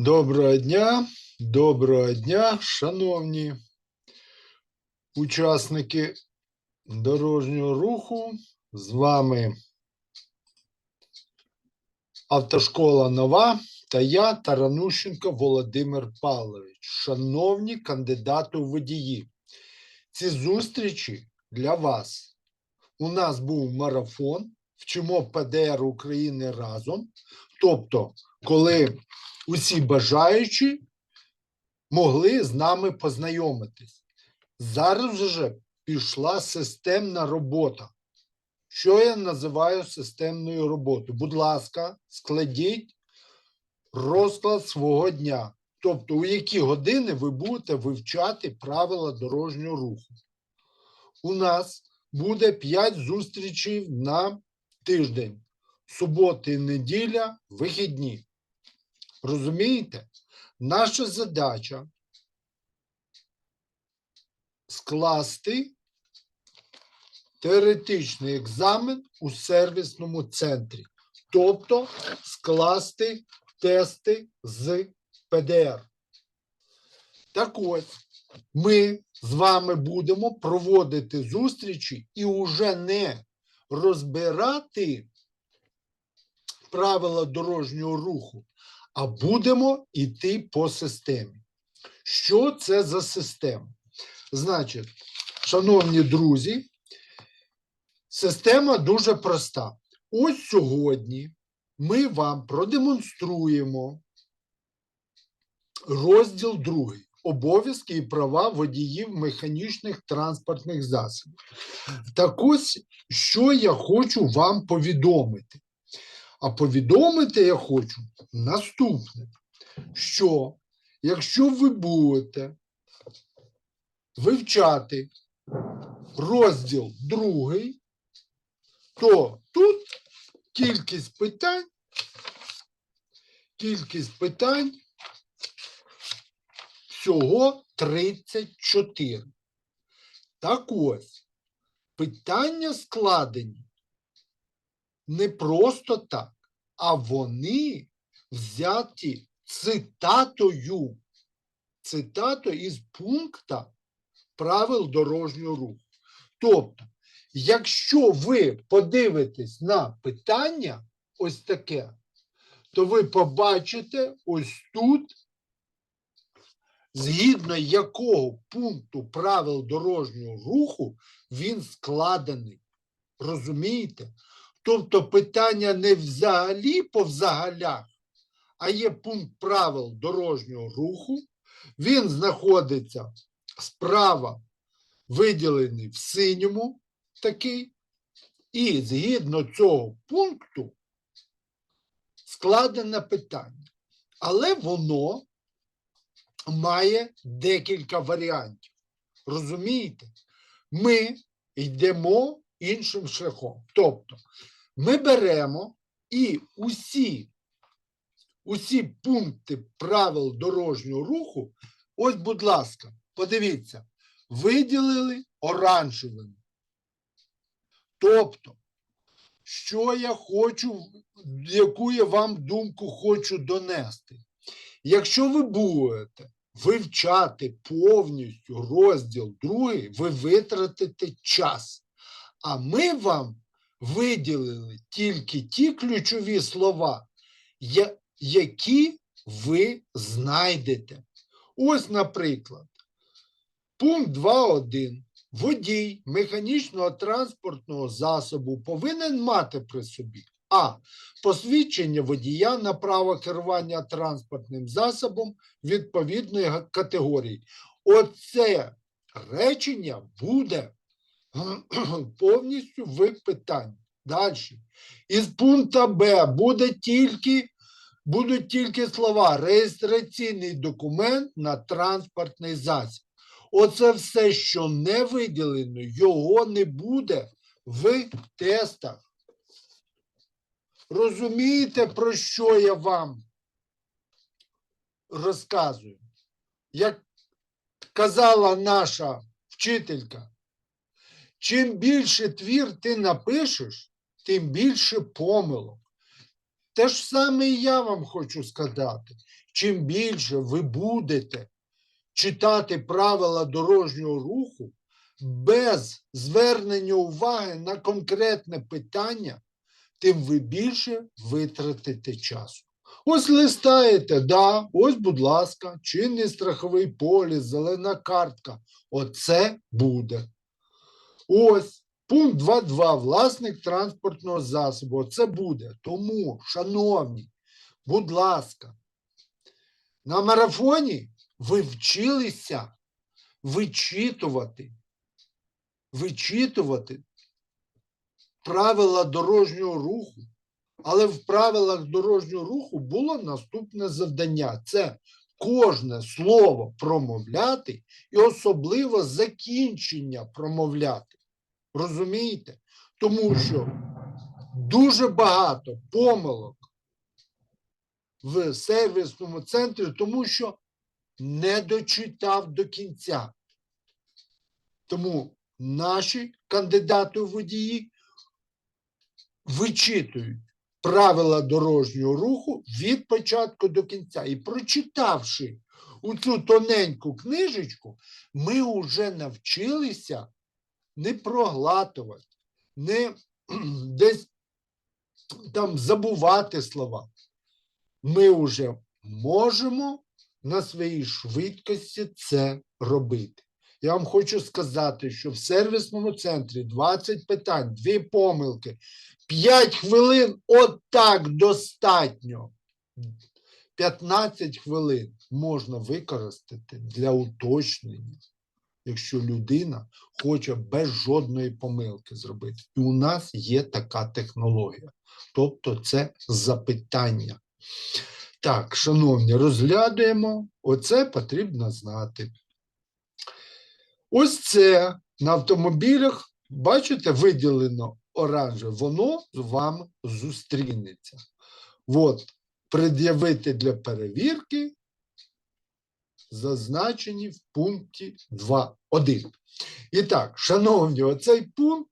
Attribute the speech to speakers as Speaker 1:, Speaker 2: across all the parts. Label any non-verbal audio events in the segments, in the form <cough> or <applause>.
Speaker 1: Доброго дня, доброго дня, шановні учасники дорожнього руху. З вами автошкола Нова та я, Таранущенко Володимир Павлович. Шановні кандидати у водії, ці зустрічі для вас. У нас був марафон, вчимо ПДР України разом. Тобто, коли усі бажаючі могли з нами познайомитись. Зараз вже пішла системна робота. Що я називаю системною роботою? Будь ласка, складіть розклад свого дня. Тобто, у які години ви будете вивчати правила дорожнього руху. У нас буде 5 зустрічей на тиждень. Субота і неділя, вихідні. Розумієте? Наша задача скласти теоретичний екзамен у сервісному центрі, тобто скласти тести з ПДР. Так ось, ми з вами будемо проводити зустрічі і уже не розбирати правила дорожнього руху, а будемо йти по системі. Що це за система? Значить, шановні друзі, система дуже проста. Ось сьогодні ми вам продемонструємо розділ другий. Обов'язки і права водіїв механічних транспортних засобів. Так ось, що я хочу вам повідомити. А повідомити я хочу наступне, що якщо ви будете вивчати розділ другий, то тут кількість питань, кількість питань всього 34. Так ось, питання складені не просто так, а вони взяті цитатою, цитатою із пункта правил дорожнього руху. Тобто, якщо ви подивитесь на питання ось таке, то ви побачите ось тут, згідно якого пункту правил дорожнього руху він складений. Розумієте? Тобто питання не взагалі по взагалях, а є пункт правил дорожнього руху. Він знаходиться справа, виділений в синьому такий, і згідно цього пункту складене питання. Але воно має декілька варіантів. Розумієте? Ми йдемо іншим шляхом. Тобто, ми беремо і усі, усі пункти правил дорожнього руху, ось, будь ласка, подивіться, виділили оранжевим. Тобто, що я хочу, яку я вам думку хочу донести. Якщо ви будете вивчати повністю розділ другий, ви витратите час. А ми вам виділили тільки ті ключові слова, які ви знайдете. Ось, наприклад, пункт 2.1. Водій механічного транспортного засобу повинен мати при собі а. Посвідчення водія на право керування транспортним засобом відповідної категорії. Оце речення буде <clears throat> повністю в питанні. Далі. Із пункта Б буде тільки, будуть тільки слова реєстраційний документ на транспортний засіб. Оце все, що не виділено, його не буде в тестах. Розумієте, про що я вам розказую? Як казала наша вчителька, чим більше твір ти напишеш, тим більше помилок. Те ж саме і я вам хочу сказати. Чим більше ви будете читати правила дорожнього руху без звернення уваги на конкретне питання, тим ви більше витратите часу. Ось листаєте, да, ось, будь ласка, чинний страховий поліс, зелена картка. Оце буде. Ось пункт 2.2. Власник транспортного засобу. Оце буде. Тому, шановні, будь ласка, на марафоні ви вчилися вичитувати, вичитувати правила дорожнього руху. Але в правилах дорожнього руху було наступне завдання: це кожне слово промовляти і особливо закінчення промовляти. Розумієте? Тому що дуже багато помилок в сервісному центрі, тому що не дочитав до кінця. Тому наші кандидати у водії вичитують правила дорожнього руху від початку до кінця. І прочитавши у цю тоненьку книжечку, ми вже навчилися не проглатувати, не <clears throat> десь там забувати слова. Ми вже можемо на своїй швидкості це робити. Я вам хочу сказати, що в сервісному центрі 20 питань, 2 помилки, 5 хвилин отак достатньо. 15 хвилин можна використати для уточнення, якщо людина хоче без жодної помилки зробити. І у нас є така технологія. Тобто це запитання. Так, шановні, розглядуємо. Оце потрібно знати. Ось це на автомобілях, бачите, виділено оранжеве, воно з вами зустрінеться. От, пред'явити для перевірки, зазначені в пункті 2.1. І так, шановні, оцей пункт,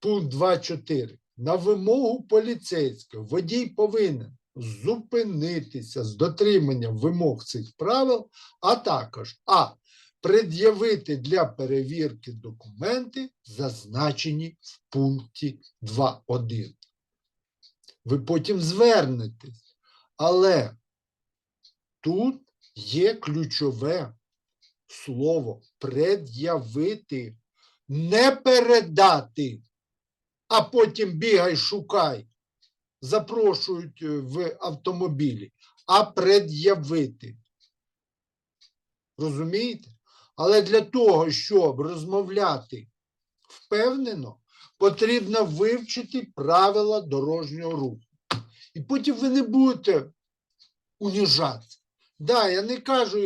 Speaker 1: пункт 2.4. На вимогу поліцейського водій повинен зупинитися з дотриманням вимог цих правил, а також а. Пред'явити для перевірки документи, зазначені в пункті 2.1. Ви потім звернетесь, але тут є ключове слово пред'явити, не передати, а потім бігай, шукай, запрошують е, в автомобілі, а пред'явити. Розумієте? Але для того, щоб розмовляти впевнено, потрібно вивчити правила дорожнього руху. І потім ви не будете уніжатися. Да, я не кажу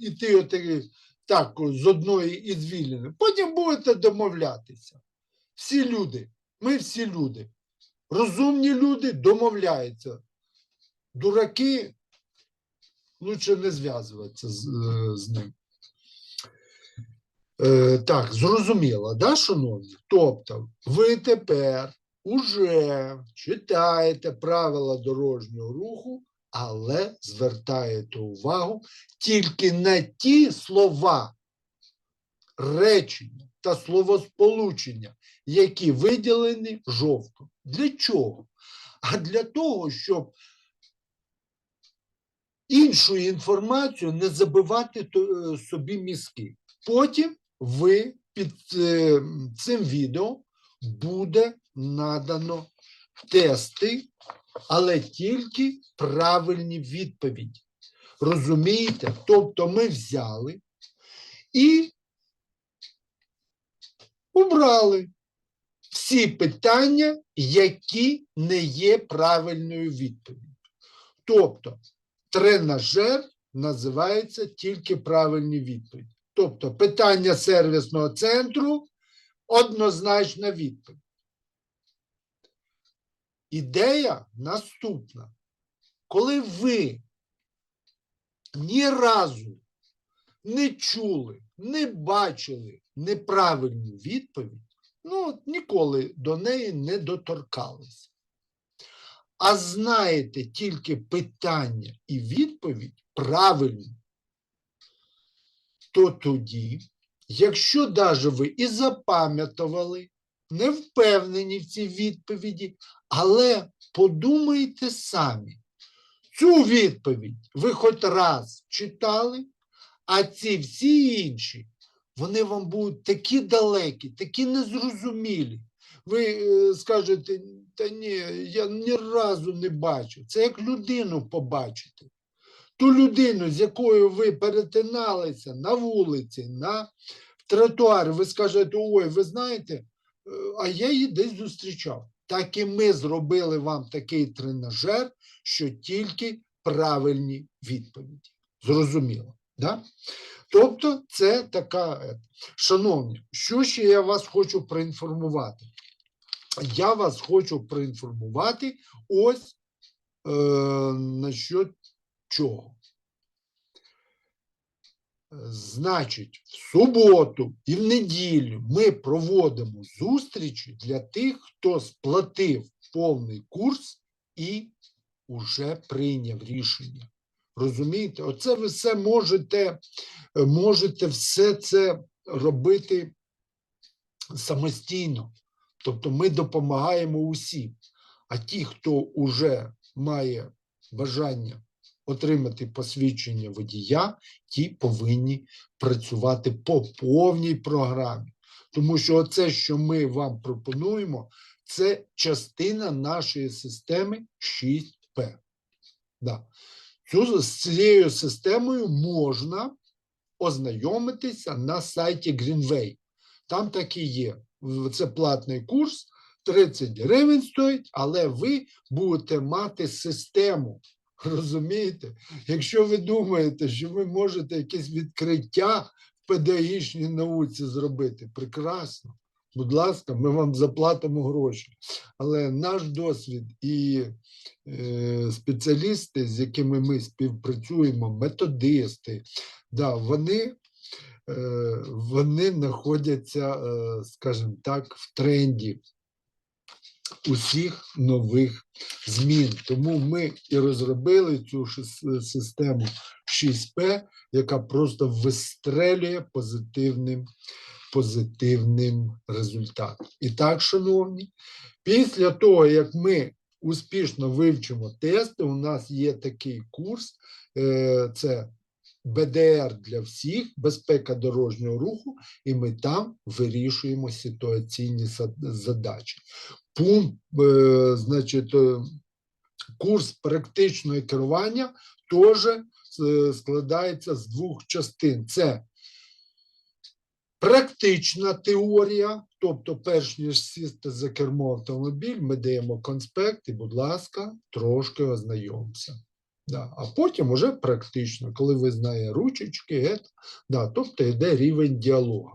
Speaker 1: іти отаки, так з одної із вільної. Потім будете домовлятися. Всі люди, ми всі люди. Розумні люди домовляються. Дураки лучше не зв'язуватися з, е, з ним. Е, так, зрозуміло, да, шановні? Тобто, ви тепер уже читаєте правила дорожнього руху, але звертаєте увагу тільки на ті слова, речення та словосполучення, які виділені жовтим. Для чого? А для того, щоб іншою інформацією не забивати е, собі мізки. Потім ви під е, цим відео буде надано тести, але тільки правильні відповіді. Розумієте? Тобто ми взяли і убрали всі питання, які не є правильною відповіддю. Тобто тренажер називається тільки правильні відповіді. Тобто питання сервісного центру однозначна відповідь. Ідея наступна. Коли ви ні разу не чули, не бачили неправильну відповідь, ну, ніколи до неї не доторкалися. а знаєте тільки питання і відповідь правильно, то тоді, якщо даже ви і запам'ятували, не впевнені в цій відповіді, але подумайте самі, цю відповідь ви хоч раз читали, а ці всі інші, вони вам будуть такі далекі, такі незрозумілі. Ви е, скажете, та ні, я ні разу не бачив. Це як людину побачити. Ту людину, з якою ви перетиналися на вулиці, на тротуарі, ви скажете, ой, ви знаєте, е, а я її десь зустрічав. Так і ми зробили вам такий тренажер, що тільки правильні відповіді. Зрозуміло, да? Тобто, це така. е, Шановні, що ще я вас хочу проінформувати? Я вас хочу проінформувати ось е, насчет чого. Значить, в суботу і в неділю ми проводимо зустрічі для тих, хто сплатив повний курс і вже прийняв рішення. Розумієте? Оце ви все можете, можете все це робити самостійно. Тобто ми допомагаємо усім. А ті, хто вже має бажання отримати посвідчення водія, ті повинні працювати по повній програмі. Тому що оце, що ми вам пропонуємо, це частина нашої системи 6П. Да. Цю, з цією системою можна ознайомитися на сайті Greenway. Там так і є. Це платний курс, 30 гривень стоїть, але ви будете мати систему. Розумієте? Якщо ви думаєте, що ви можете якесь відкриття в педагогічній науці зробити, прекрасно. Будь ласка, ми вам заплатимо гроші. Але наш досвід і е, спеціалісти, з якими ми співпрацюємо, методисти, да, вони, е, вони знаходяться, е, скажімо так, в тренді усіх нових змін. Тому ми і розробили цю систему 6П, яка просто вистрелює позитивним, позитивним результатом. І так, шановні, після того, як ми успішно вивчимо тести, у нас є такий курс, е, це БДР для всіх, безпека дорожнього руху, і ми там вирішуємо ситуаційні задачі. Пункт, е, значить, е, курс практичного керування теж е, складається з двох частин. Це практична теорія, тобто, перш ніж сісти за кермо автомобіль, ми даємо конспект і, будь ласка, трошки ознайомся. Да. А потім уже практично, коли ви знаєте ручечки, ет, да, тобто йде рівень діалогу.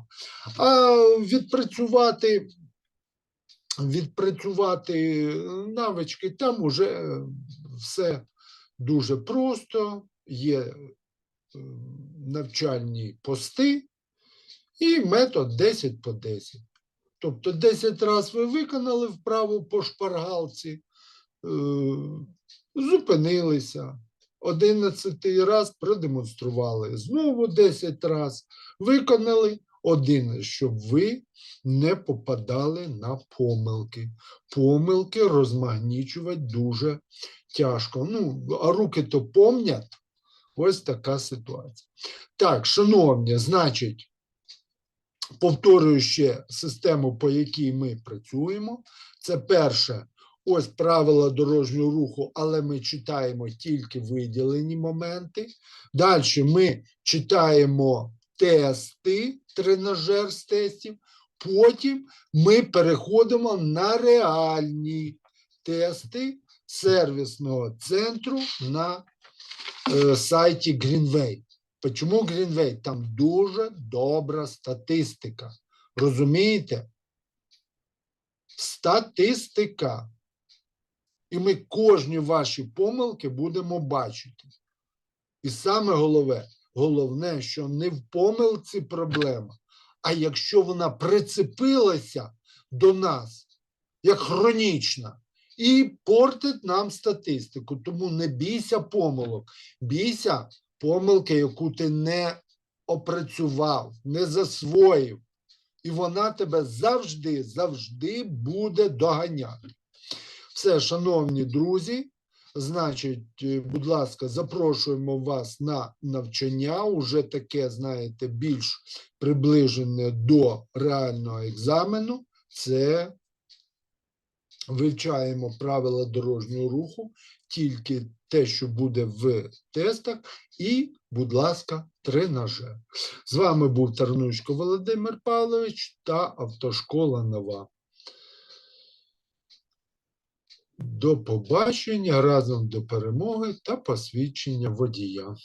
Speaker 1: А відпрацювати, відпрацювати навички, там уже все дуже просто, є е, навчальні пости і метод 10 по 10. Тобто 10 разів ви виконали вправу по шпаргалці, е, зупинилися, 11 раз продемонстрували, знову 10 разів виконали один, щоб ви не попадали на помилки. Помилки розмагнічувати дуже тяжко. Ну, а руки то помнять. Ось така ситуація. Так, шановні, значить, повторюю ще систему, по якій ми працюємо. Це перше, ось правила дорожнього руху, але ми читаємо тільки виділені моменти. Далі ми читаємо тести, тренажер з тестів. Потім ми переходимо на реальні тести сервісного центру на е, сайті Greenway. Чому Greenway? Там дуже добра статистика. Розумієте? Статистика. І ми кожні ваші помилки будемо бачити. І саме головне, головне, що не в помилці проблема, а якщо вона прицепилася до нас як хронічна, і портить нам статистику. Тому не бійся помилок, бійся помилки, яку ти не опрацював, не засвоїв. І вона тебе завжди, завжди буде доганяти. Все, шановні друзі, значить, е, будь ласка, запрошуємо вас на навчання. Уже таке, знаєте, більш приближене до реального екзамену. Це вивчаємо правила дорожнього руху, тільки те, що буде в тестах, і, будь ласка, тренажер. З вами був Тарнучко Володимир Павлович та Автошкола Нова. До побачення разом до перемоги та посвідчення водія.